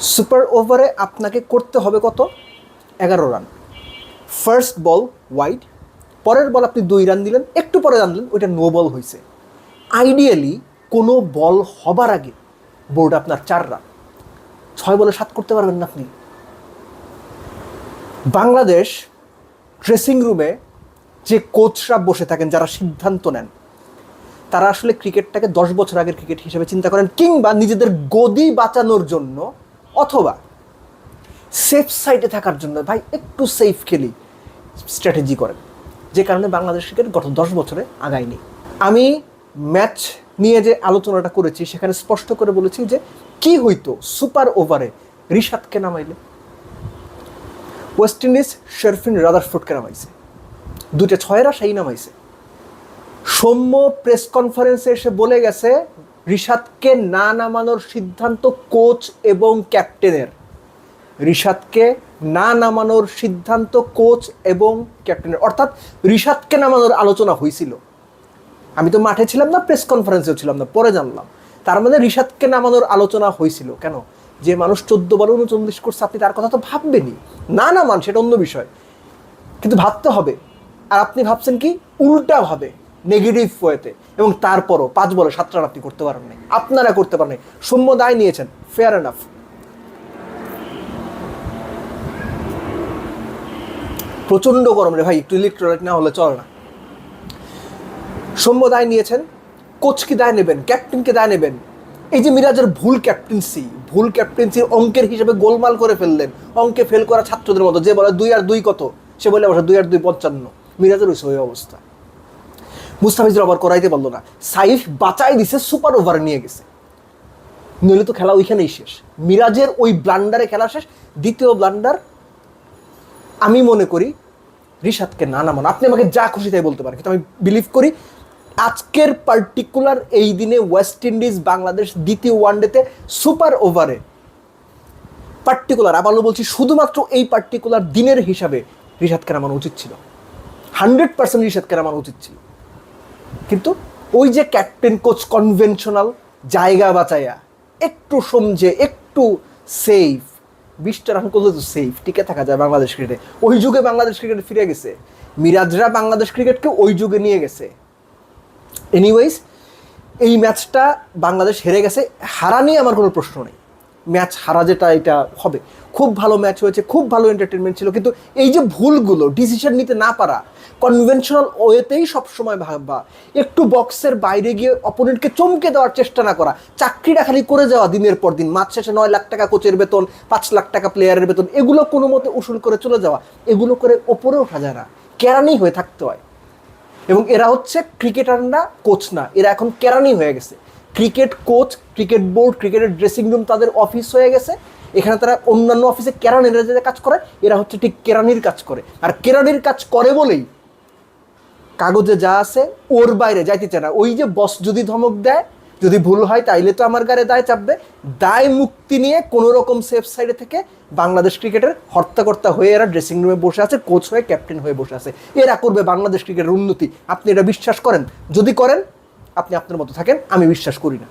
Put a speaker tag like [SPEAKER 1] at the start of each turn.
[SPEAKER 1] Super ওভারে আপনাকে করতে হবে কত? এগারো রান। ফার্স্ট বল ওয়াইড, পরের বল আপনি দুই রান দিলেন, একটু পরে রান দিলেন, ওইটা নো বল হয়েছে আইডিয়ালি কোনো বল হবার আগে বোর্ড আপনার চার রান। ছয় বলে সাত করতে পারবেন না আপনি। বাংলাদেশ ড্রেসিং রুমে যে কোচরা বসে থাকেন, যারা সিদ্ধান্ত নেন, তারা আসলে ক্রিকেটটাকে দশ বছর আগের ক্রিকেট হিসেবে চিন্তা করেন, কিংবা নিজেদের গদি বাঁচানোর জন্য অথবা সেফ সাইডে থাকার জন্য ভাই একটু সেফ খেলি স্ট্র্যাটেজি করেন। যে কারণে বাংলাদেশ ক্রিকেট গত দশ বছরে আগায়নি। আমি ম্যাচ নিয়ে যে আলোচনাটা করেছি, সেখানে স্পষ্ট করে বলেছি যে কি হইতো সুপার ওভারে রিশাদকে নামাইলে? West Indies শেরফিন রাদারফোর্ডকে নামাইছে। দুটা ছয়েরা সেই নামাইছে। সৌম্য প্রেস কনফারেন্সে এসে বলে গেছে রিশাদকে না নামানোর সিদ্ধান্ত কোচ এবং ক্যাপ্টেনের। রিশাদকে না নামানোর সিদ্ধান্ত কোচ এবং ক্যাপ্টেনের। অর্থাৎ রিশাদকে নামানোর আলোচনা হয়েছিল আমি তো মাঠে ছিলাম না প্রেস কনফারেন্সেও ছিলাম না, পরে জানলাম। তার মানে রিশাদকে নামানোর আলোচনা হয়েছিল কেন? যে মানুষ চোদ্দ বারো উনচল্লিশ করছে, আপনি তার কথা তো ভাববেনই। না নামান, সেটা অন্য বিষয়। কিন্তু ভাবতে হবে। আর আপনি ভাবছেন কি? উল্টা ভাবে নেগেটিভ ওয়েতে। এবং তারপরও পাঁচ বলে সাত রান আপনি করতে পারেন নাই। আপনারা করতে পারেন সৌম্য দায় নিয়েছেন। ফেয়ার এনাফ প্রচণ্ড গরম রে ভাই, একটু ইলেকট্রোলাইট না হলে চল না। সৌম্য দায় নিয়েছেন। কোচকে দায় নেবেন, ক্যাপ্টেনকে দায় নেবেন। এই যে মিরাজের ভুল ক্যাপ্টেন্সি ভুল ক্যাপ্টেন্সির অঙ্কের হিসেবে গোলমাল করে ফেললেন। অঙ্কে ফেল করা ছাত্রদের মতো, যে বলে দুই আর দুই কত? সে বলে অবশ্য দুই আর দুই পঞ্চান্ন। মিরাজের ওই অবস্থা। মুস্তাফিজুর আবার করাইতে পারল না। সাইফ বাঁচাই দিছে, সুপার ওভারে নিয়ে গেছে। নইলে তো খেলা ওইখানেই শেষ। মিরাজের ওই ব্লান্ডারে খেলা শেষ। দ্বিতীয় ব্লান্ডার আমি মনে করি রিশাদকে না নামান। আপনি আমাকে যা খুশি তাই বলতে পারেন, কিন্তু আমি বিলিভ করি আজকের পার্টিকুলার এই দিনে ওয়েস্ট ইন্ডিজ বাংলাদেশ দ্বিতীয় ওয়ানডেতে সুপার ওভারে পার্টিকুলার আবারও বলছি শুধুমাত্র এই পার্টিকুলার দিনের হিসাবে রিশাদকে নামানো উচিত ছিল। হান্ড্রেড পার্সেন্ট রিশাদকে নামানো উচিত ছিল। কিন্তু ওই যে ক্যাপ্টেন কোচ কনভেনশনাল জায়গা বাঁচাইয়া, একটু সমঝে, একটু সেফ বিশটা রান করলে তো সেফ টিকে থাকা যায় বাংলাদেশ ক্রিকেটে ওই যুগে বাংলাদেশ ক্রিকেট ফিরে গেছে। মিরাজরা বাংলাদেশ ক্রিকেটকে ওই যুগে নিয়ে গেছে। এনিওয়েজ এই ম্যাচটা বাংলাদেশ হেরে গেছে। হারা নিয়ে আমার কোনো প্রশ্ন নেই। ম্যাচ হারা যেটা, এটা হবে। খুব ভালো ম্যাচ হয়েছে, খুব ভালো এন্টারটেনমেন্ট ছিল, কিন্তু এই যে ভুলগুলো ডিসিশন নিতে না পারা কনভেনশনাল ওয়েতেই সবসময় ভাববা। একটু বক্সের বাইরে গিয়ে অপোনেন্টকে চমকে দেওয়ার চেষ্টা না করা, চাকরিটা খালি করে যাওয়া দিনের পর দিন মাছ শেষে নয় লাখ টাকা কোচের বেতন, পাঁচ লাখ টাকা প্লেয়ারের বেতন, এগুলো কোনো মতে উসুল করে চলে যাওয়া, এগুলো করে ওপরে ওঠা যায় না। কেরানি হয়ে থাকতে হয়। এবং এরা হচ্ছে ক্রিকেটার না কোচ না, এরা এখন কেরানি হয়ে গেছে। ক্রিকেট কোচ, ক্রিকেট বোর্ড, ক্রিকেটের ড্রেসিং রুম তাদের অফিস হয়ে গেছে। এখানে তারা অন্যান্য অফিসে কেরানিরা যে কাজ করে, এরা হচ্ছে ঠিক কেরানির কাজ করে। আর কেরানির কাজ করে বলেই কাগজে যা আছে ওর বাইরে, যাইতে চায় না। ওই যে বস যদি ধমক দেয়, যদি ভুল হয়, তাইলে তো আমার গায়ে দায় চাপবে। দায় মুক্তি নিয়ে কোনো রকম সেফ সাইডে থেকে বাংলাদেশ ক্রিকেটের হর্তাকর্তা হয়ে এরা ড্রেসিং রুমে বসে আছে কোচ হয়ে ক্যাপ্টেন হয়ে বসে আছে। এরা করবে বাংলাদেশ ক্রিকেটের উন্নতি। আপনি এটা বিশ্বাস করেন? যদি করেন আপনি আপনার মতো থাকেন আমি বিশ্বাস করি না।